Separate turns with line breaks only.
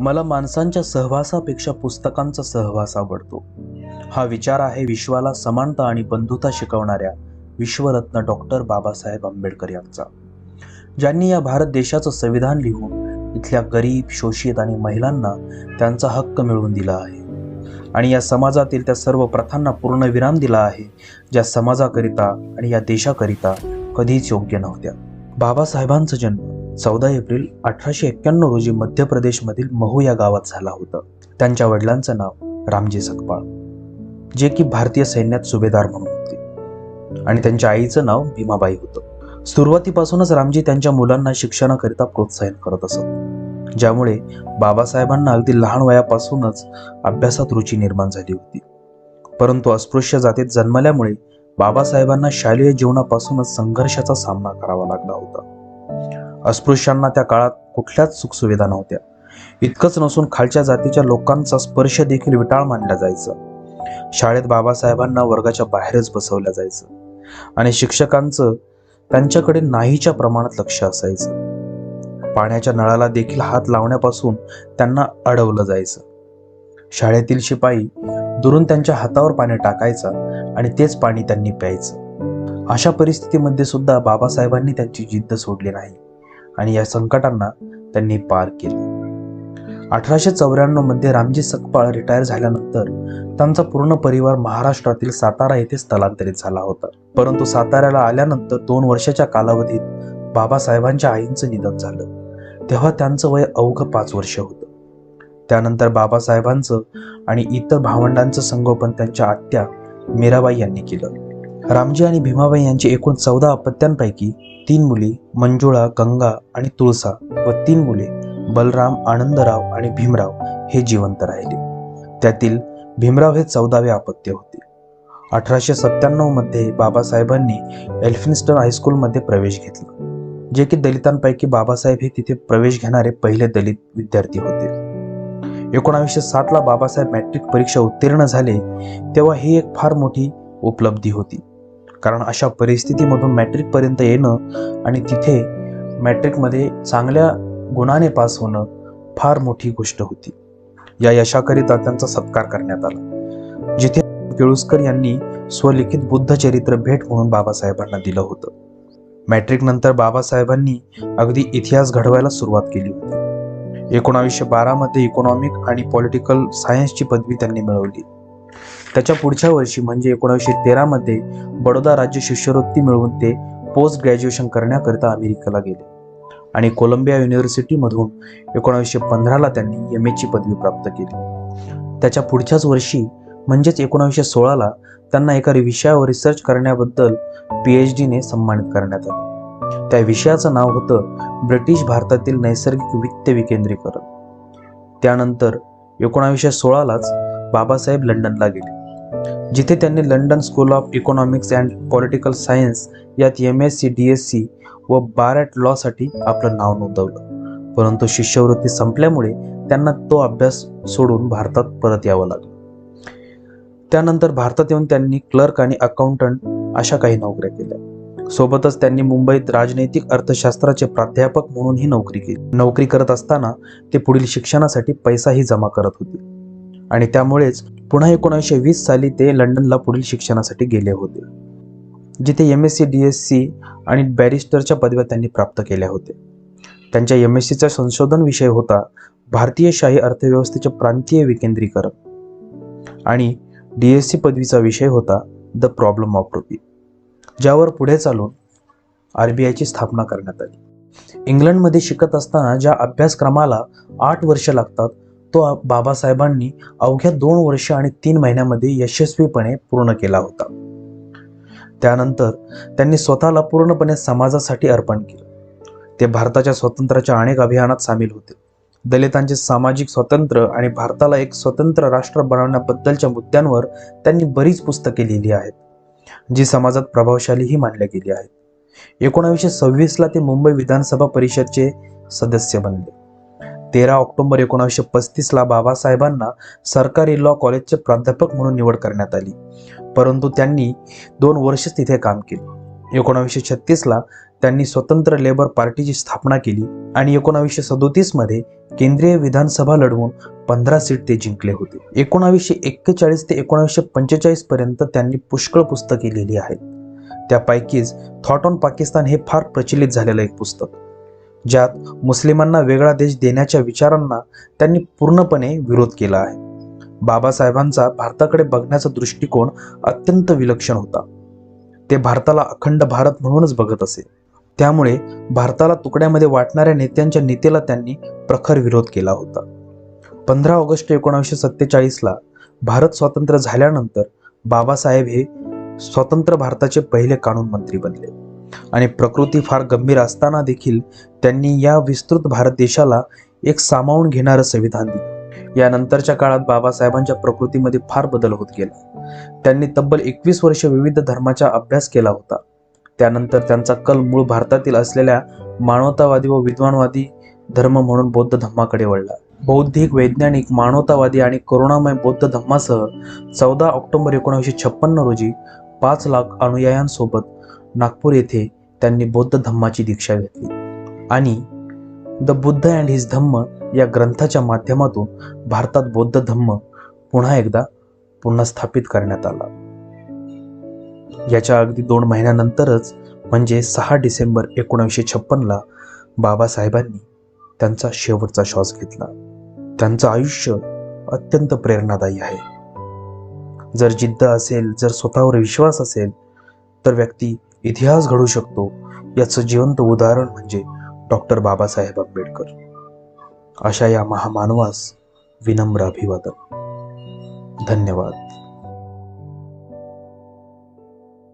मला माणसांच्या सहवासापेक्षा पुस्तकांचा सहवास आवडतो. हा विचार आहे विश्वाला समानता आणि बंधुता शिकवणाऱ्या विश्वरत्न डॉक्टर बाबासाहेब आंबेडकर यांचा. ज्यांनी या भारत देशाचं संविधान लिहून इथल्या गरीब शोषित आणि महिलांना त्यांचा हक्क मिळवून दिला आहे. आणि या समाजातील त्या सर्व प्रथांना पूर्ण विराम दिला आहे ज्या समाजाकरिता आणि या देशाकरिता कधीच योग्य नव्हत्या. बाबासाहेबांचा जन्म चौदा एप्रिल अठराशे एक्क्याण्णव रोजी मध्य प्रदेशमधील महू या गावात झाला होता. त्यांच्या वडिलांचं नाव रामजी सकपाळ जे की भारतीय सैन्यात सुभेदार म्हणून होते. आणि त्यांच्या आईचं नाव भीमाबाई होतं. सुरुवातीपासूनच रामजी त्यांच्या मुलांना शिक्षणाकरिता प्रोत्साहन करत असत. ज्यामुळे बाबासाहेबांना अगदी लहान वयापासूनच अभ्यासात रुची निर्माण झाली होती. परंतु अस्पृश्य जातीत जन्मल्यामुळे बाबासाहेबांना शालेय जीवनापासूनच संघर्षाचा सामना करावा लागला होता. अस्पृश्यांना त्या काळात कुठल्याच सुखसुविधा नव्हत्या. इतकंच नसून खालच्या जातीच्या लोकांचा स्पर्श देखील विटाळ मानला जायचा. शाळेत बाबासाहेबांना वर्गाच्या बाहेरच बसवलं जायचं. आणि शिक्षकांचं त्यांच्याकडे नाहीच्या प्रमाणात लक्ष असायचं. पाण्याच्या नळाला देखील हात लावण्यापासून त्यांना अडवलं जायचं. शाळेतील शिपाई दुरून त्यांच्या हातावर पाणी टाकायचा आणि तेच पाणी त्यांनी प्यायचं. अशा परिस्थितीमध्ये सुद्धा बाबासाहेबांनी त्यांची जिद्द सोडली नाही. आणि या संकटांना त्यांनी पार केलं. अठराशे चौऱ्याण्णवमध्ये रामजी सकपाळ रिटायर झाल्यानंतर त्यांचा पूर्ण परिवार महाराष्ट्रातील सातारा येथे स्थलांतरित झाला होता. परंतु साताऱ्याला आल्यानंतर दोन वर्षाच्या कालावधीत बाबासाहेबांच्या आईंचं निधन झालं. तेव्हा त्यांचं वय अवघं पाच वर्ष होतं. त्यानंतर बाबासाहेबांचं आणि इतर भावंडांचं संगोपन त्यांच्या आत्या मीराबाई यांनी केलं. रामजी आणि भीमाबाई यांची एकूण चौदा अपत्यांपैकी तीन मुली मंजुळा गंगा आणि तुळसा व तीन मुले बलराम आनंदराव आणि भीमराव हे जिवंत राहिले. त्यातील भीमराव हे चौदावे अपत्य होते. अठराशे सत्त्याण्णवमध्ये बाबासाहेबांनी एल्फिन्स्टन हायस्कूलमध्ये प्रवेश घेतला जे की दलितांपैकी बाबासाहेब हे तिथे प्रवेश घेणारे पहिले दलित विद्यार्थी होते. एकोणावीसशे साठला बाबासाहेब मॅट्रिक परीक्षा उत्तीर्ण झाले तेव्हा ही एक फार मोठी उपलब्धी होती. कारण अशा परिस्थितीमधून मॅट्रिकपर्यंत येणं आणि तिथे मॅट्रिकमध्ये चांगल्या गुणाने पास होणं फार मोठी गोष्ट होती. या यशाकरिता त्यांचा सत्कार करण्यात आला. जिथे केळुसकर यांनी स्वलिखित बुद्धचरित्र भेट म्हणून बाबासाहेबांना दिलं होतं. मॅट्रिक नंतर बाबासाहेबांनी अगदी इतिहास घडवायला सुरुवात केली होती. एकोणावीसशे बारामध्ये इकॉनॉमिक आणि पॉलिटिकल सायन्सची पदवी त्यांनी मिळवली. त्याच्या पुढच्या वर्षी म्हणजे एकोणावीसशे तेरामध्ये बडोदा राज्य शिष्यवृत्ती मिळवून ते पोस्ट ग्रॅज्युएशन करण्याकरिता अमेरिकेला गेले. आणि कोलंबिया युनिव्हर्सिटीमधून एकोणावीसशे पंधराला त्यांनी एम एची पदवी प्राप्त केली. त्याच्या पुढच्याच वर्षी म्हणजेच एकोणावीसशे सोळाला त्यांना एका विषयावर रिसर्च करण्याबद्दल पी एच डीने सन्मानित करण्यात आले. त्या विषयाचं नाव होतं ब्रिटिश भारतातील नैसर्गिक वित्त विकेंद्रीकरण. त्यानंतर एकोणावीसशे सोळालाच बाबासाहेब लंडनला गेले. जिथे त्यांनी London School of Economics and Political Science यात M S C D S C व बारॅट लॉसाठी आपलं नाव नोंदवलं. परंतु शिष्यवृत्ती संपल्यामुळे त्यांना तो अभ्यास सोडून भारतात परत यावं लागलं. त्यानंतर भारतात येऊन त्यांनी क्लर्क आणि अकाउंटंट अशा काही नोकऱ्या केल्या. सोबतच त्यांनी मुंबईत राजनैतिक अर्थशास्त्राचे प्राध्यापक म्हणूनही नोकरी केली. नोकरी करत असताना ते पुढील शिक्षणासाठी पैसाही जमा करत होते. आणि त्यामुळेच पुन्हा एकोणीसशे वीस साली ते लंडनला पुढील शिक्षणासाठी गेले होते जिथे M S C D S C आणि बॅरिस्टरच्या पदव्या त्यांनी प्राप्त केल्या होत्या. त्यांच्या एम एस सीचा संशोधन विषय होता भारतीय शाही अर्थव्यवस्थेचे प्रांतीय विकेंद्रीकरण आणि डी एस सी पदवीचा विषय होता द प्रॉब्लेम ऑफ रुपी ज्यावर पुढे चालून आर बी आयची स्थापना करण्यात आली. इंग्लंडमध्ये शिकत असताना ज्या अभ्यासक्रमाला आठ वर्ष लागतात तो बाबासाहेबांनी अवघ्या दोन वर्ष आणि तीन महिन्यामध्ये यशस्वीपणे पूर्ण केला होता. त्यानंतर त्यांनी स्वतःला पूर्णपणे समाजासाठी अर्पण केलं. ते भारताच्या स्वातंत्र्याच्या अनेक अभियानात सामील होते. दलितांचे सामाजिक स्वातंत्र्य आणि भारताला एक स्वतंत्र राष्ट्र बनवण्याबद्दलच्या मुद्द्यांवर त्यांनी बरीच पुस्तके लिहिली आहेत जी समाजात प्रभावशालीही मानल्या गेली आहेत. एकोणावीसशे सव्वीसला ते मुंबई विधानसभा परिषदचे सदस्य बनले. तेरा ऑक्टोबर एकोणीसशे पस्तीसला बाबासाहेबांना सरकारी लॉ कॉलेजचे प्राध्यापक म्हणून निवड करण्यात आली. परंतु त्यांनी दोन वर्षच तिथे काम केले. एकोणावीसशे छत्तीसला त्यांनी स्वतंत्र लेबर पार्टीची स्थापना केली आणि एकोणावीसशे सदोतीसमध्ये केंद्रीय विधानसभा लढवून पंधरा सीट ते जिंकले होते. एकोणावीसशे एक्केचाळीस ते एकोणावीसशे पंचेचाळीस पर्यंत त्यांनी पुष्कळ पुस्तके लिहिली आहेत. त्यापैकीच थॉट ऑन पाकिस्तान हे फार प्रचलित झालेलं एक पुस्तक. ज्यात मुस्लिमांना वेगळा देश देण्याच्या विचारांना त्यांनी पूर्णपणे विरोध केला आहे. बाबासाहेबांचा भारताकडे बघण्याचा दृष्टिकोन अत्यंत विलक्षण होता. ते भारताला अखंड भारत म्हणूनच बघत असे. त्यामुळे भारताला तुकड्यामध्ये वाटणाऱ्या नेत्यांच्या नीतीला त्यांनी प्रखर विरोध केला होता. पंधरा ऑगस्ट एकोणीसशे सत्तेचाळीसला भारत स्वातंत्र्य झाल्यानंतर बाबासाहेब हे स्वतंत्र भारताचे पहिले कानून मंत्री बनले. आणि प्रकृती फार गंभीर असताना देखील त्यांनी या विस्तृत भारत देशाला एक सामावून घेणारं संविधान दिलं. यानंतरच्या काळात बाबासाहेबांच्या प्रकृतीमध्ये फार बदल होत गेला. त्यांनी तब्बल एकवीस वर्ष विविध धर्माचा अभ्यास केला होता. त्यानंतर त्यांचा कल मूळ भारतातील असलेल्या मानवतावादी व विद्वानवादी धर्म म्हणून बौद्ध धर्माकडे वळला. बौद्धिक वैज्ञानिक मानवतावादी आणि करुणामय बौद्ध धर्मासह चौदा ऑक्टोबर एकोणीसशे छप्पन्न रोजी पाच लाख अनुयायांसोबत नागपूर येथे त्यांनी बौद्ध धम्माची दीक्षा घेतली. आणि the Buddha and his Dhamma या ग्रंथाच्या माध्यमातून भारतात बौद्ध धम्म पुन्हा एकदा पुनर्स्थापित करण्यात आला. याच्या अगदी दोन महिन्यानंतरच म्हणजे सहा डिसेंबर एकोणीसशे छप्पनला बाबासाहेबांनी त्यांचा शेवटचा श्वास घेतला. त्यांचं आयुष्य अत्यंत प्रेरणादायी आहे. जर जिद्द असेल जर स्वतःवर विश्वास असेल तर व्यक्ती इतिहास घडू शकतो याचं जिवंत उदाहरण म्हणजे डॉक्टर बाबासाहेब आंबेडकर. अशा या महामानवास विनम्र अभिवादन. धन्यवाद.